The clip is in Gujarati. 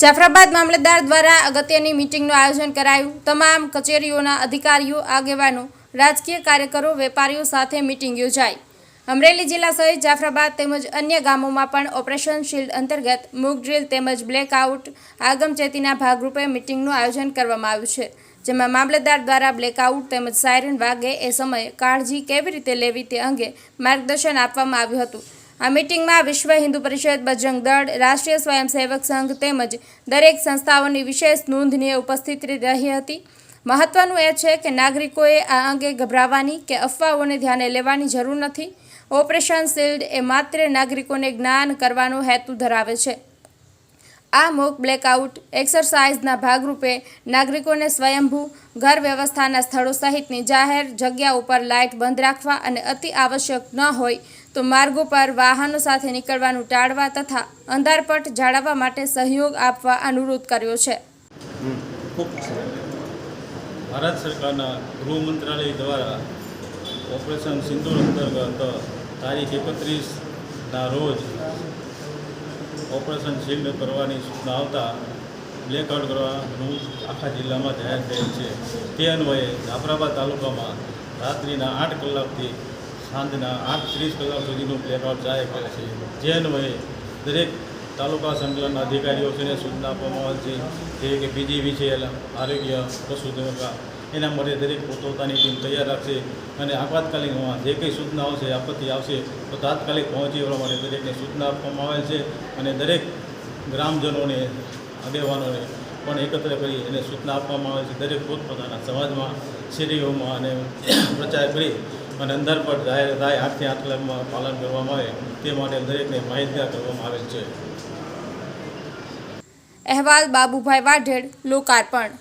જાફરાબાદ મામલતદાર દ્વારા અગત્યની મિટિંગનું આયોજન કરાયું. તમામ કચેરીઓના અધિકારીઓ, આગેવાનો, રાજકીય કાર્યકરો, વેપારીઓ સાથે મિટિંગ યોજાઈ. અમરેલી જિલ્લા સહિત જાફરાબાદ તેમજ અન્ય ગામોમાં પણ ઓપરેશન શિલ્ડ અંતર્ગત મૂક ડ્રીલ તેમજ બ્લેકઆઉટ આગમચેતીના ભાગરૂપે મિટિંગનું આયોજન કરવામાં આવ્યું છે, જેમાં મામલતદાર દ્વારા બ્લેકઆઉટ તેમજ સાયરન વાગે એ સમયે કાળજી કેવી રીતે લેવી તે અંગે માર્ગદર્શન આપવામાં આવ્યું હતું. આ મિટિંગમાં વિશ્વ હિન્દુ પરિષદ, બજરંગ દળ, રાષ્ટ્રીય સ્વયંસેવક સંઘ તેમજ દરેક સંસ્થાઓની વિશેષ નોંધનીય ઉપસ્થિતિ રહી હતી. મહત્વનું એ છે કે નાગરિકોએ આ અંગે ગભરાવાની કે અફવાઓને ધ્યાને લેવાની જરૂર નથી. ઓપરેશન શિલ્ડ એ માત્ર નાગરિકોને જ્ઞાન કરવાનો હેતુ ધરાવે છે. આ મોક બ્લેકઆઉટ એક્સરસાઇઝના ભાગરૂપે નાગરિકોને સ્વયંભૂ ઘર વ્યવસ્થાના સ્થળો સહિતની જાહેર જગ્યા ઉપર લાઇટ બંધ રાખવા અને અતિ આવશ્યક ન હોય તો માર્ગો પર વાહનો સાથે નીકળવાનું ટાળવા તથા અંધારપટ જાળવવા માટે સહયોગ આપવા અનુરોધ કર્યો છે. ભારત સરકારના ગૃહ મંત્રાલય દ્વારા ઓપરેશન સિંધુ અંતર્ગત તારીખ એકત્રીસના રોજ ઓપરેશન શિલ્ડ કરવાની સૂચના આવતા બ્લેકઆઉટ કરવાનું આખા જિલ્લામાં જાહેર થયેલ છે. તે અન્વયે જાફરાબાદ તાલુકામાં રાત્રિના આઠ કલાકથી સાંજના આઠ ત્રીસ કલાક સુધીનું બ્લેકઆઉટ જાહેર કરે છે. જે અન્વયે દરેક તાલુકા સંકલનના અધિકારીઓને સૂચના આપવામાં આવે છે. જે કે પીજીવીસીએલ આરોગ્ય પશુધનકા એના માટે દરેક પોતપોતાની ટીમ તૈયાર રાખશે અને આપાતકાલીનમાં જે કંઈ સૂચના આવશે, આપત્તિ આવશે, તો તાત્કાલિક પહોંચી વળવા માટે દરેકને સૂચના આપવામાં આવે છે અને દરેક ગ્રામજનોને આગેવાનોને પણ એકત્ર કરી એને સૂચના આપવામાં આવે છે. દરેક પોતપોતાના સમાજમાં, શેરીઓમાં અને પ્રચાર કરી અને અંદર પર જાહેર થાય આઠથી આઠ કલાકમાં પાલન કરવામાં આવે તે માટે દરેકને માહિતગાર કરવામાં આવેલ છે. અહેવાલ બાબુભાઈ વાઢેડ, લોકાર્પણ.